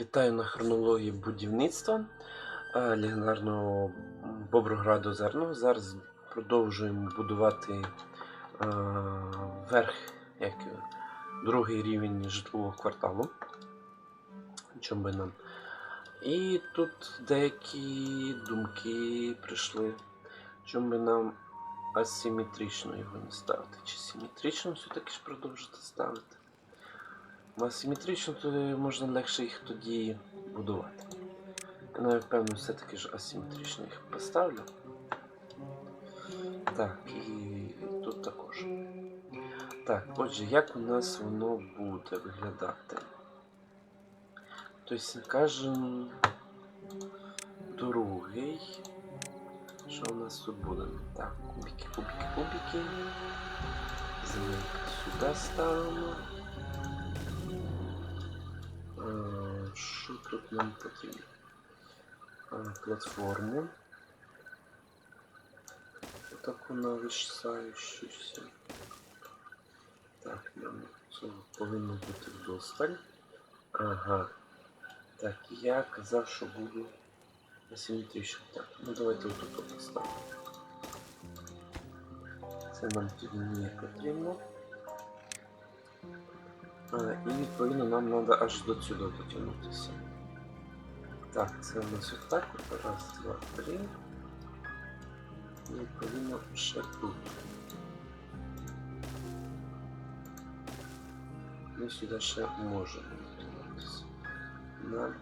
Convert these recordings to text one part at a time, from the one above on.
Вітаю на хронології будівництва е, легендарного Боброграду Озерного. Зараз продовжуємо будувати е, верх, як другий рівень житлового кварталу. Чому би нам. І тут деякі думки прийшли, чому би нам асиметрично його не ставити. Чи симетрично все-таки ж продовжити ставити. Ну, Асиметрично, то можна легше їх тоді будувати. Я навіть впевнений, все-таки ж асиметрично їх поставлю. Так, і тут також. Так, отже, як у нас воно буде виглядати? Тобто, скажемо, другий. Що у нас тут буде? Так, кубики, кубики, кубики. Земелька сюди ставимо. Нам потрібно? Платформу. Таку нависаючуся. Так, нам цього повинно бути вдосталь. Ага. Так, я казав, що буду асиметрично. Так, ну давайте отут поставимо. Це нам тут не потрібно. А, і відповідно нам треба аж до сюди дотягнутися. Так, це у нас отак. от. Раз, два, три. І відповідно ще тут. Ми сюди ще можемо дотягнутися. На.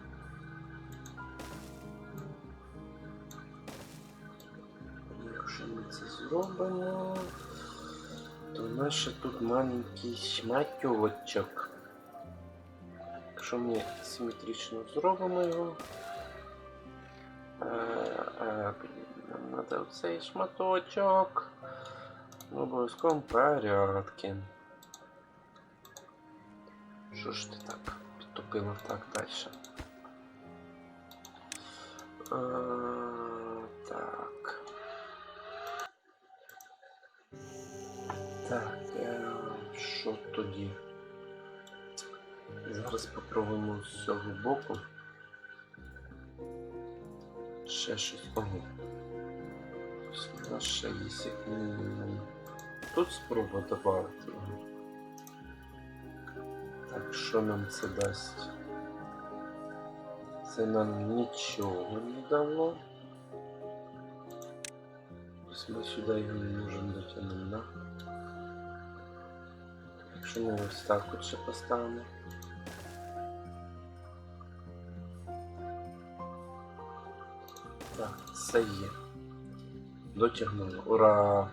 Якщо ми це зробимо, то наш тут маленький шматьовочок. Якщо ми симетрично зробимо його, нам треба цей шматочок в обов'язковому порядку. Що ж ти так підтопила так далі? Е, так. Так, е, що тоді? Зараз попробуємо з цього боку. Ще щось. Ого. У нас ще. Тут спроба додати. Так, що нам це дасть? Це нам нічого не дало. Ось ми сюди його не можемо дотягнути. Якщо ми ось так от ще поставимо. Це є. Дотягнуло. Ура!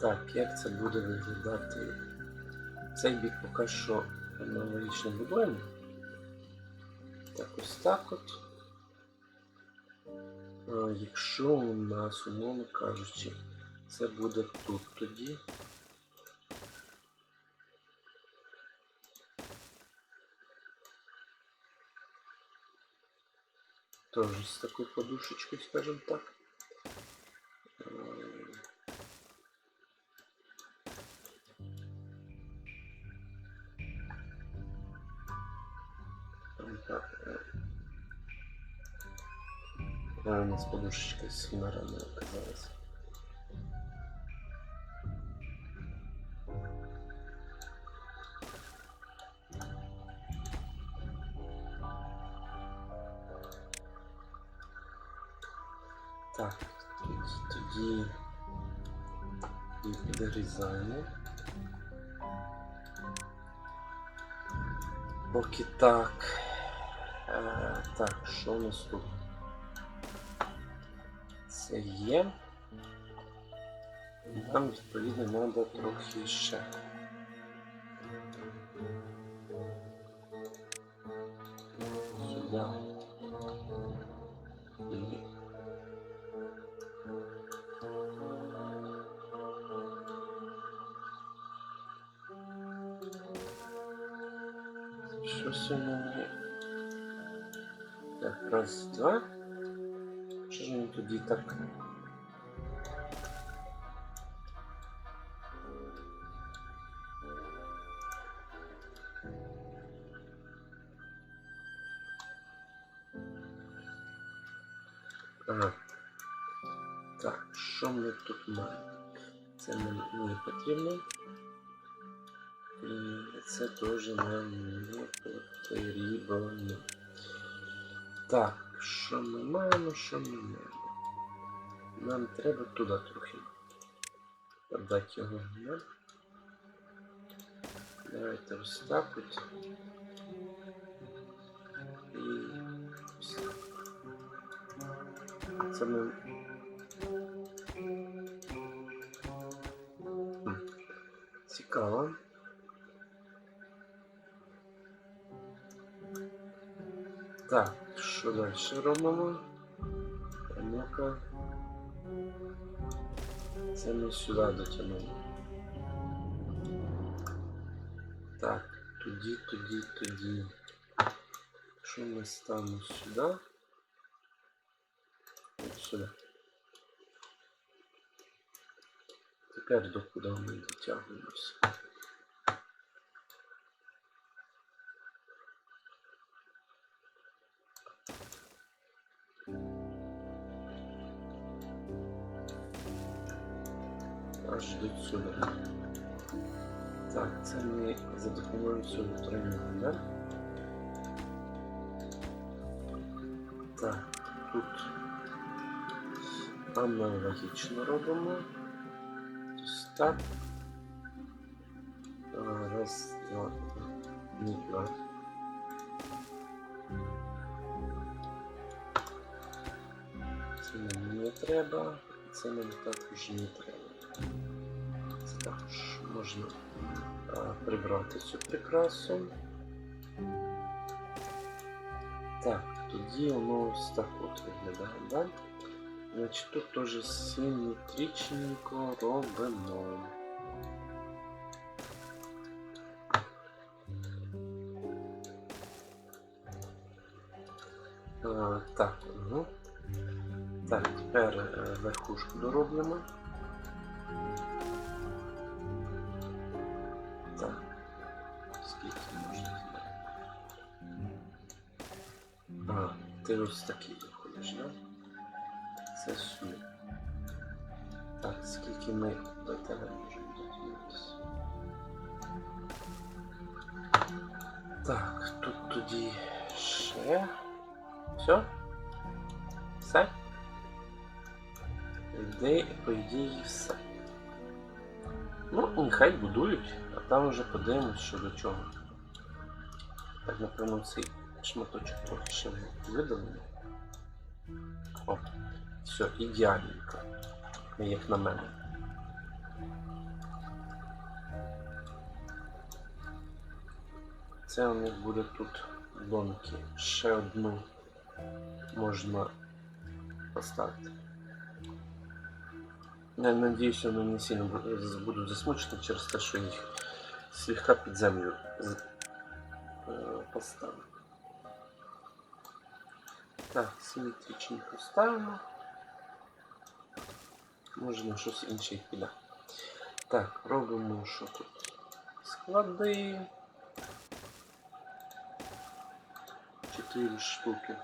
Так, як це буде виглядати? Цей бік поки що аналогічно будуємо. Так, ось так от. Якщо у нас, умовно кажучи, це буде тут тоді. Тоже с такой подушечкой, скажем так. Так, э. У нас подушечка сильно рано оказалась. Так, тоді і підрізаємо. Поки так. Е, так, що у нас тут? Це є. Нам відповідно треба трохи ще. что все новое. Так, раз, два. Что же мы тут и так? Ага. Так, что мы тут маємо? Э, это нам не потрібно. І це теж нам не потрібно. Так, що ми маємо, що ми маємо? Нам треба туди трохи. Подати його. Да? Давайте ось так от. І так. Це ми. Що далі робимо? А Ну-ка. Це ми сюди дотягнули. Так, тоді, тоді, тоді. Що ми ставимо сюди? От сюди. Тепер до куди ми дотягуємося? Аж до сюди. Так, це ми за допомогою цього електронного, да? Так, тут аналогічно робимо. Ось так. Раз, два, ні, два. Це нам не треба, це нам також не треба. Можна прибрати цю прикрасу. Так, тоді воно ось так от виглядає, да? Значить, тут теж симметричненько робимо. А, так, угу. Так, тепер е, верхушку доробимо. Ти ось такий виходиш, да? Це сюди. Так, скільки ми до тебе можемо дотягнутися? Так, тут тоді ще. Все? Все? Ідеї, по ідеї, все. Ну, нехай будують, а там вже подивимось, що до чого. Так, напевно, цей шматочок трохи ще видалимо. О, все, ідеальненько. Як на мене. Це у них буде тут ломки. Ще одну можна поставити. Я надіюсь, вони не сильно будуть засмучені через те, що їх слегка під землю е, поставив. Так, симметричні поставимо. Можна щось інше піде. Так, робимо що тут? Склади. Чотири штуки.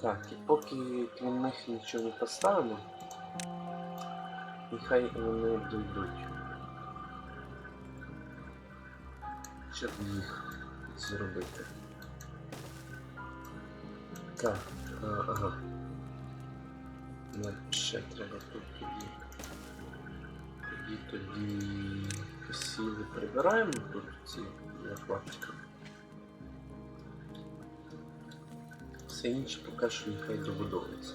Так, і поки крім них нічого не поставимо, нехай вони дійдуть. Щоб їх зробити. Так, а, ага. Нам ще треба тут тоді. Тоді тоді посіли прибираємо тут ці накладки. Все інше поки що нехай добудовується.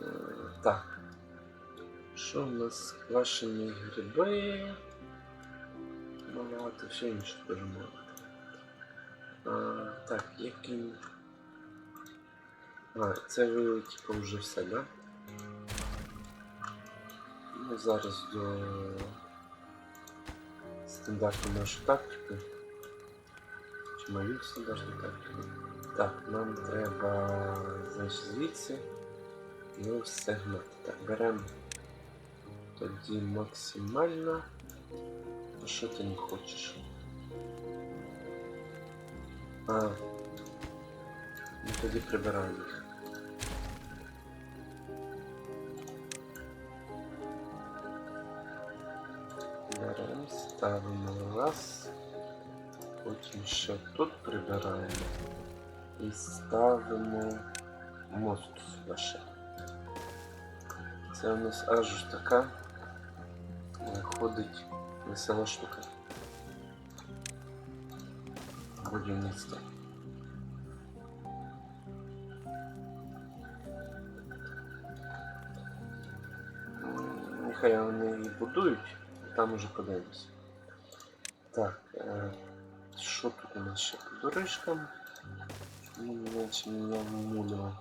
Е, Так. Що в нас квашені гриби? Малувати, все інше. А, так, яким. А, це ви типу вже все, да? Ну, зараз до стандарту нашу тактику. Чи мою стандартну тактику. Так, нам треба значить, звідси ну, все. Так, беремо тоді максимально. А що ти не хочеш? А. Ну тоді прибираємо їх. Беремо, ставимо раз. Потім ще тут прибираємо. І ставимо мост сюди. Це у нас аж така виходить весела штука. Будівництво. Нехай вони і будують, там уже подивимось. Так, е, що тут у нас ще по дорожкам? Ну, наче я мудро.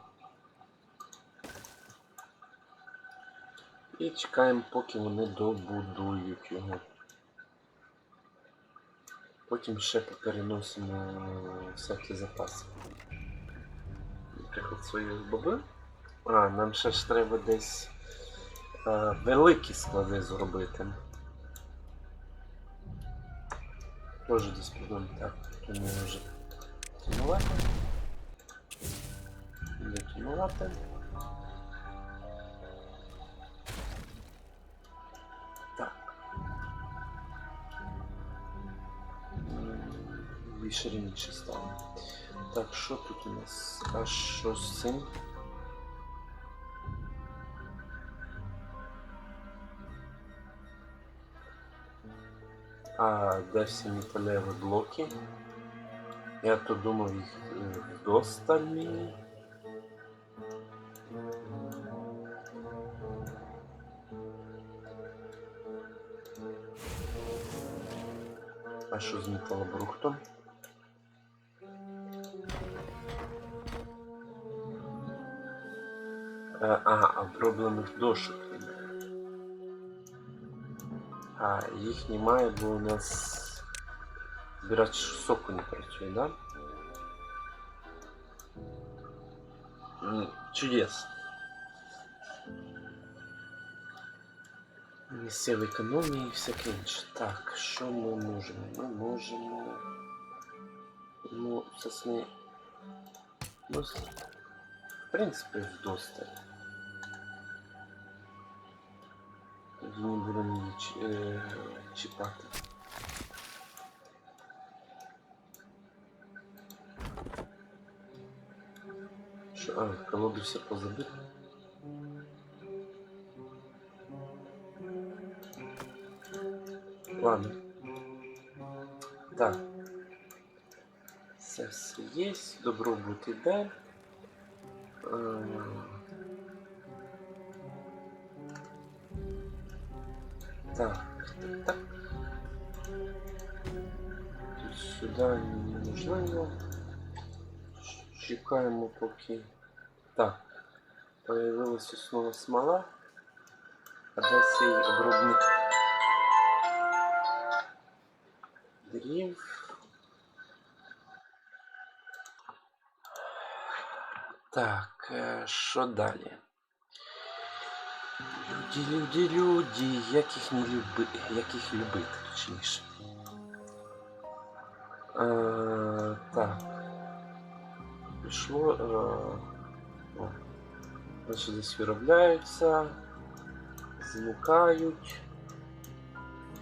І чекаємо, поки вони добудують його. Потім ще переносимо всякі запаси. Наприклад, свої боби. А, нам ще ж треба десь е, великі склади зробити. Тоже десь придумати. Так, то ми вже тінувати. Детонувати. Більше раніше стало. Так, що тут у нас? А що з цим? А, де всі металеві блоки? Я то думав їх е, вдосталь мені. Ага, а проблемних дошок немає. А, їх немає, бо у нас збирач соку не працює, да? М, Чудес. Місцеві економії і всяке інше. Так, що ми можемо? Ми можемо. Ну, сосни. Ну, с- в принципі, вдосталь. Тоді не будемо е, чіпати. Що, а, колоду все позабито? Ладно. Так. Це все є. Добробут іде. Е, Так, так, так. Тут сюди не можливо. Чекаємо поки. Так. Появилась основа смола. А де цей обробник дрів. Так, е, що далі? Люди, люди, люди, як їх не люби, як їх любити, точніше. Е, так. Пішло. Е, о, значить, десь виробляються, змукають.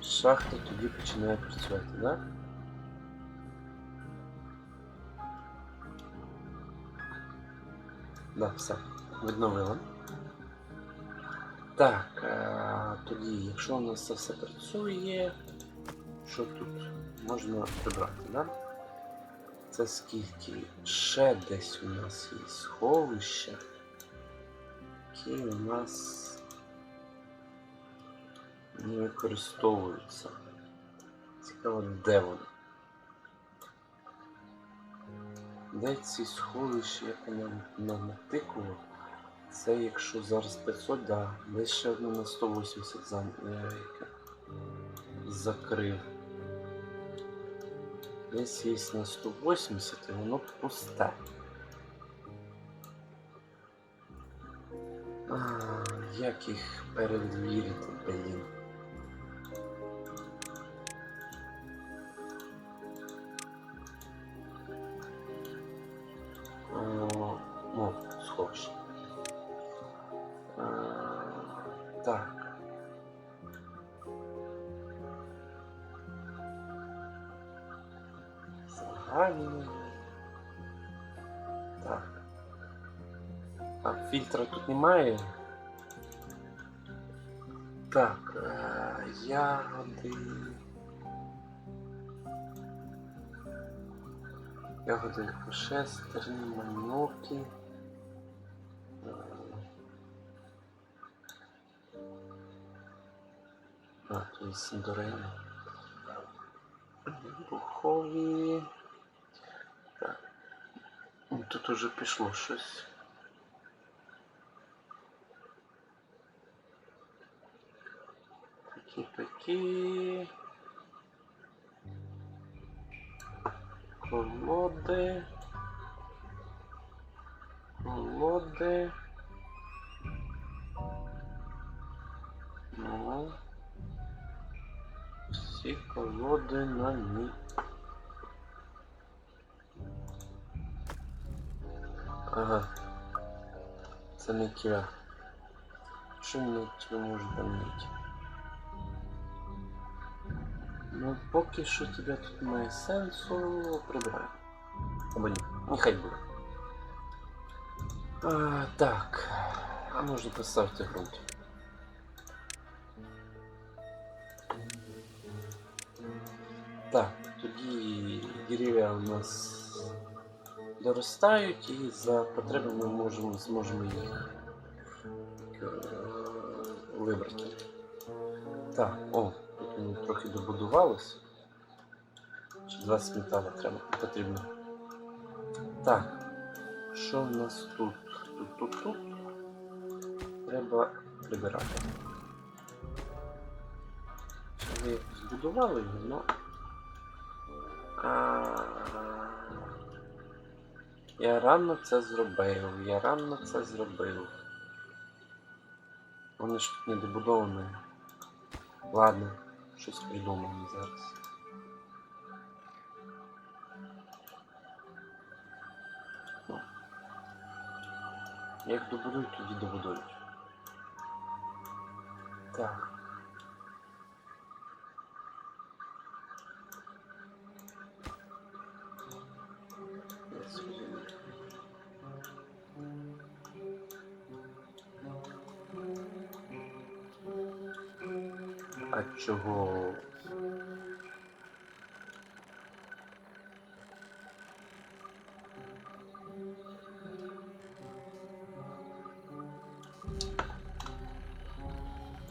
Шахта тоді починає працювати, так? Да? Да, все, відновила. Так, е, тоді, якщо у нас це все працює, що тут можна прибрати, да? Це скільки? Ще десь у нас є сховище, які у нас не використовуються. Цікаво, де вони? Де ці сховища, як я нам натикував? Це якщо зараз 500, да. Десь ще одне на 180 зам... е, закрив. Десь є на 180 і воно пусте. А, як їх перевірити, блін? Ягоди шестерні, маньоки. Е, А, тут є сіндорені. Бухові. Так. Ну, Тут уже пішло щось. Такі такі. Колоди. Колоди. Ну. Всі колоди на ні. Ага. Це не кіра. Що не тебе може помнити? Ну, поки що тебе тут немає сенсу прибирай. Або ні, нехай буде. А, так. А можна поставити ґрунт. Так, тоді дерев'я у нас доростають і за потреби ми можемо, зможемо їх е, вибрати. Так, о, воно трохи добудувалось. Ще 20 металу треба потрібно. Так, що в нас тут? Тут, тут, тут. Треба прибирати. Ми збудували його, но. А... Я рано це зробив, я рано це зробив. Вони ж тут не добудовані. Ладно, щось придумаємо зараз. Ну. Як добудують, тоді добудують. Так. А чого?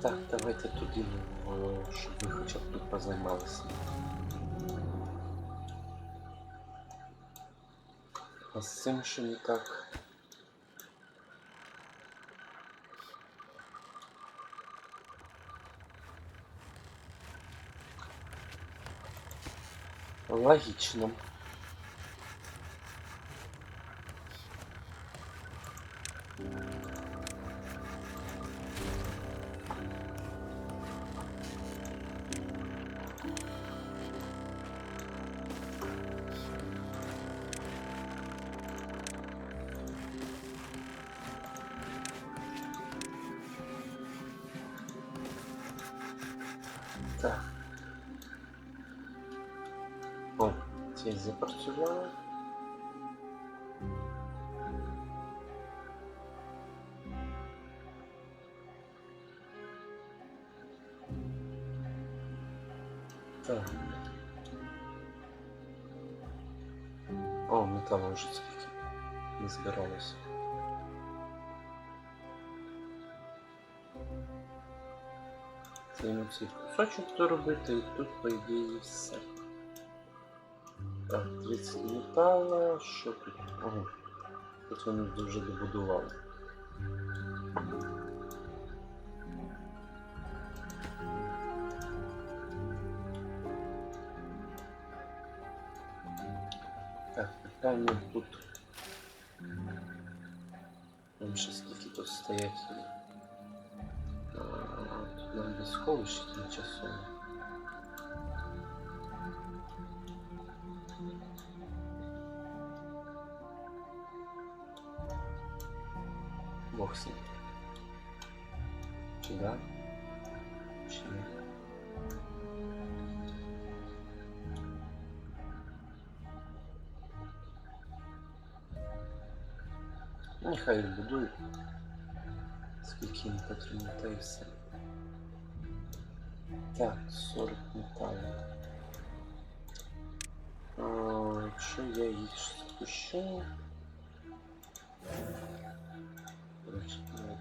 Так, давайте туди, щоб ви хоча б тут позаймалися. А з цим що не так? Логично. Так. ці запрацювали. Так. О, металу вже скільки не збиралося. Це йому цей кусочок доробити і тут, по ідеї, все. 30 металу, що тут? Ага. Тут вони дуже добудували. Так, питання тут. Там ще скільки тут стоять. Тут нам сховище тимчасово. Бог с ним. Чи да? Чи ні? Ну, нехай будують, скільки їм потрібно, та і все. Так, 40 металів. А, что я їх спущу...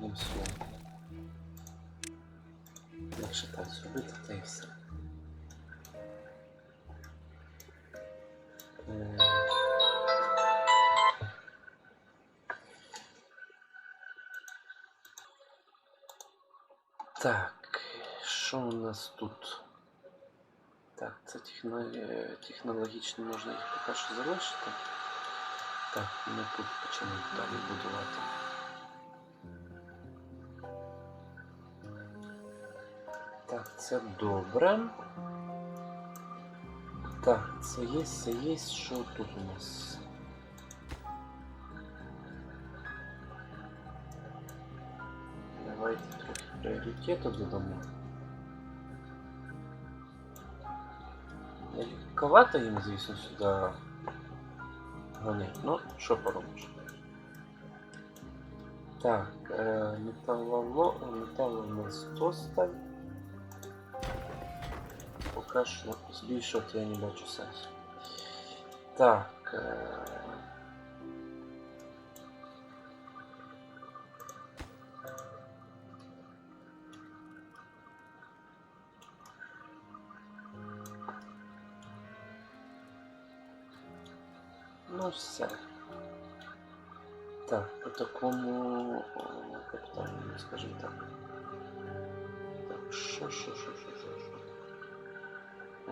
одним. Якщо так зробити, то і все. Е, Так, що у нас тут? Так, це техно... е, технологічно можна їх поки що залишити. Так, ми тут почнемо далі будувати. Це добре. Так, це є, це є. Що тут у нас? Давайте трохи пріоритету додамо. Легковато їм, звісно, сюди гонять. Ну, що поробиш? Так, е, металоло, металу у нас досталь. Поки що збільшувати я не бачу сенсу. Так. Е... Ну все. Так, по такому о, капітальному, скажімо так. Так, що, що, що, що, що, що.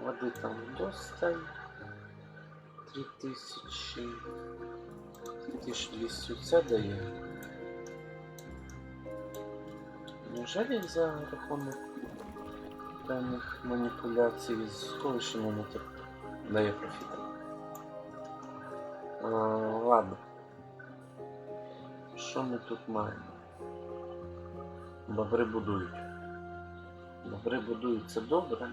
Води там досталь. 3000. 3200 це дає. Неужели за рахунок певних маніпуляцій з колишнім не дає профіт? Ладно. Що ми тут маємо? Бобри будують. Бобри будують це добре.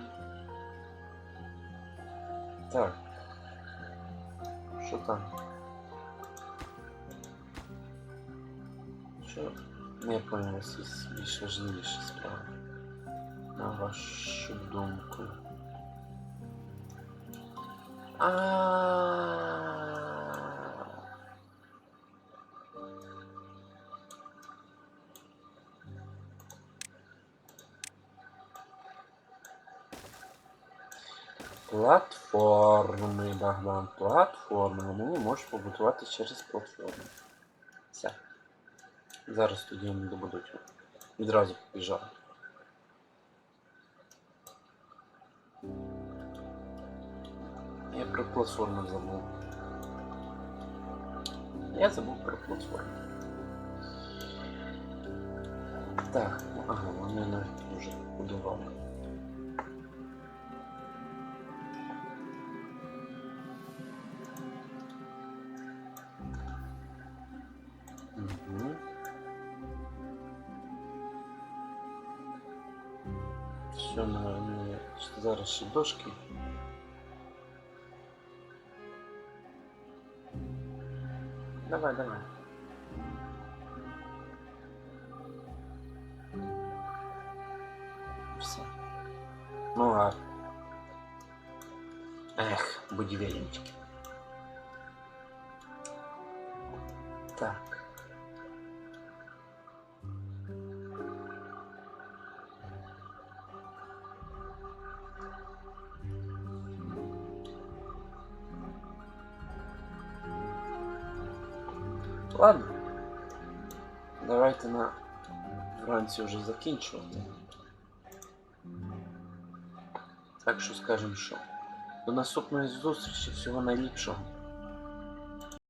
Так. Що там? Що? Не понял, если більш важливіші справи. На вашу думку. А. Платформи, Богдан, платформи. Вони можеш побудувати через платформу. Все. Зараз тоді вони добудуть. Відразу побіжали. Я про платформу забув. Я забув про платформу. Так, ну, ага, вони навіть вже будували. Що зараз ще дошки. Давай, давай. Все. Ну ладно. Ех, будівельнички. Так. Ладно. Давайте на вранці вже закінчувати. Так що скажемо що. До наступної зустрічі, всього найліпшого.